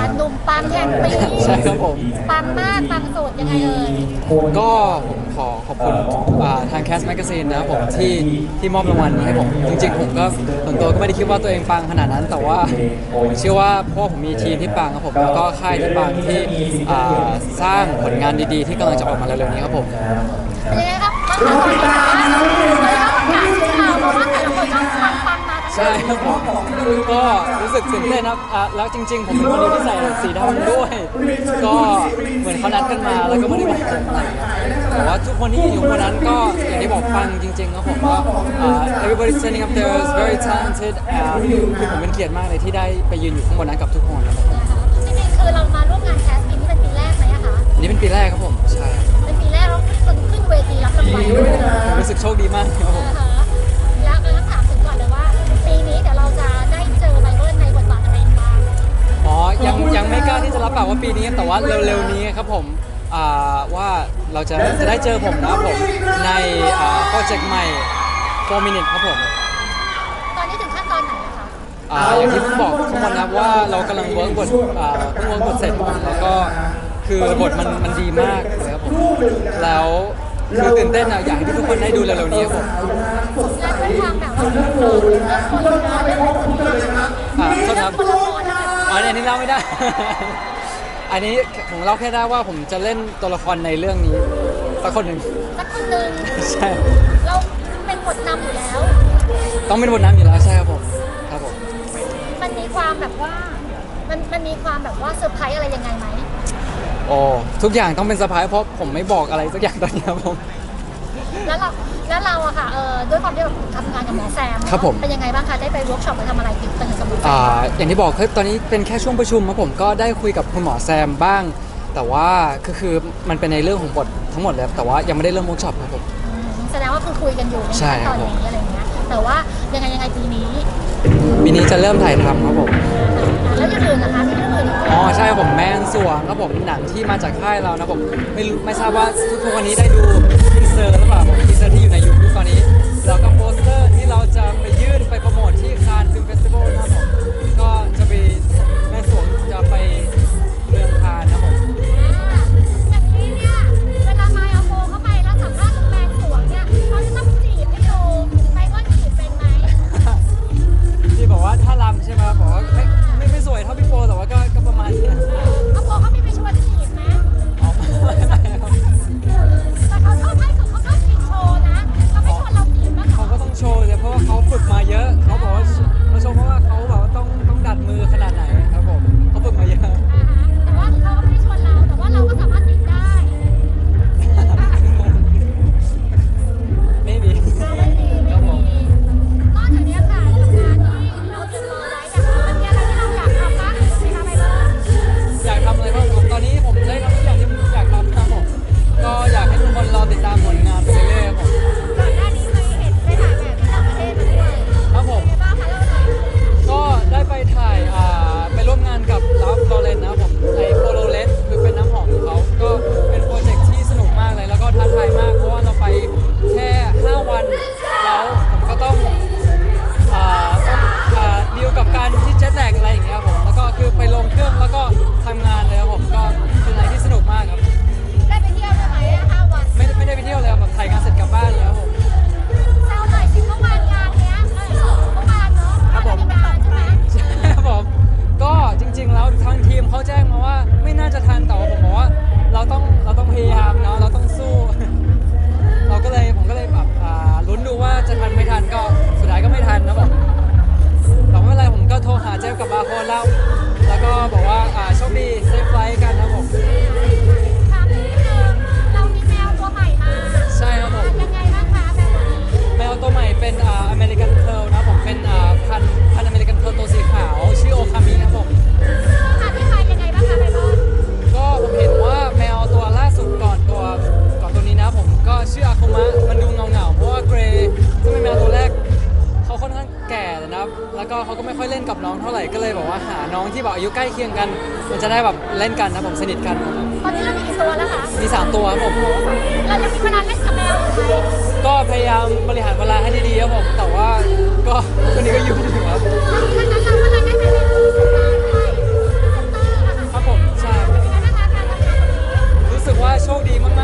าหนุ่มปังแห่งปีใช่ครับผม ปังมากปังสุดยังไงเอ่ยก็ผมขอขอบคุณอ่าทางแคสแมกกาซีนนะครับผมที่ที่มอบรางวัลนี้ให้ผม จริงๆ ผมก็ส่วนตัวก็ไม่ได้คิดว่าตัวเองปังขนาดนั้น แต่ว่าผมเชื่อว่าเพราะว่าผมมีทีมที่ปังครับผมแล้วก็ค่ายที่ปังที่อ่าสร้างผลงานดีๆ ที่กำลังจะออกมาเร็วๆนี้ครับผม เป็นยังไงครับบางคนบอกว่า ใช่ครับผมก็รู้สึกตื่นเต้นครับอะแล้วจริง ๆ ผมเป็นคนเดียวที่ใส่สีดำด้วย ก็เหมือนเขานัดกันมาแล้วก็ไม่ได้บอกผมอะไรแต่ว่าทุกคนที่อยู่บนนั้นก็อย่างที่บอกฟังจริงๆครับผมก็อ่า everybody standing up there is very talented อ่าคือผมเป็นเกียรติมากเลยที่ได้ไปยืนอยู่ข้างบนนั้นกับทุกคนนะครับนะคะจริงๆคือเรามาร่วมงานแคสปีนี้เป็นปีแรกไหมอะคะ อันนี้เป็นปีแรกครับผมใช่ ว่าปีนี้แต่ว่าเร็วๆนี้ครับผมอ่าว่าเราจะจะได้เจอผมนะครับผมในโปรเจกต์ใหม่4 minute ครับผมตอนนี้ถึงขั้นตอนไหนอะคะอ่าอย่างที่ผมบอกทุกคนนะครับว่าเรากำลังเวิร์กบทอ่าเพิ่งเวิร์กบทเสร็จแล้วก็คือบทมันมันดีมากเลยครับผมแล้วคือตื่นเต้นอะอยากให้ทุกคนได้ดูเร็วๆนี้ครับผมและด้วยความแบบว่าเออเรื่องคนละครเรื่องคนละครอ่าโทษครับคนละครนะคะอ๋ออันนี้เล่าไม่ได้ อันนี้ผมเล่าแค่ได้ว่าผมจะเล่นตัวละครในเรื่องนี้สักคนหนึ่งสักคนหนึ่งใช่เราเป็นบทนำอยู่แล้ว ต้องเป็นบทน้ำอยู่แล้วใช่ครับผมครับผมมันมีความแบบว่ามันมันมีความแบบว่าเซอร์ไพรส์อะไรยังไงไหมโอ้ทุกอย่างต้องเป็นเซอร์ไพรส์เพราะผมไม่บอกอะไรสักอย่างตอนนี้ครับผมแล้วเราแล้วเราอะค่ะเออ ด้วยความที่เราทำงานกับหมอแซมเนอะครับผม เป็นยังไงบ้างคะได้ไปเวิร์กช็อปไปทำอะไรติดกันกับหมอแซอ่ามอย่างที่บอกคือตอนนี้เป็นแค่ช่วงประชุมครับผมก็ได้คุยกับคุณหมอแซมบ้าง แต่ว่าก็คือมันเป็นในเรื่องของบททั้งหมดเลยครับแต่ว่ายังไม่ได้เริ่มเวิร์กช็อปครับผม อืมแสดงว่าคือคุยกันอยู่ในใช่ขั้นตอนครับผมนี้อะไรอย่างเงี้ยแต่ว่ายังไงยังไงปีนี้ปีนี้จะเริ่มถ่ายทำครับผม แล้วอย่างอื่นนะคะมีเรื่องอื่นอีกไหม อ๋อใช่ครับผมแมนสวงครับผมหนังที่มาจากค่ายเรานะผมไม่รู้ไม่ทราบว่าทุกๆวันนี้ได้ดูทีเซอร์หรือเปล่าผมทีเซอร์ที่อยู่ในยู มันดูเงาเงาๆเพราะว่าเกรซึ่งเป็นแมวตัวแรก เขาค่อนข้างแก่นะครับ แล้วก็เขาก็ไม่ค่อยเล่นกับน้องเท่าไหร่ ก็เลยบอกว่าหาน้องที่แบบอายุใกล้เคียงกัน มันจะได้แบบเล่นกันนะผมสนิทกันตอนนี้เรามีกี่ตัวแล้วคะ มีสามตัวครับผม เราจะมีขนาดเล่นกับแมวไหมก็พยายามบริหารเวลาให้ดีๆครับผม แต่ว่าก็ช่วงนี้ก็อยู่ครับพระครับผม ใช่างคกรู้สึกว่าโชคดีมาก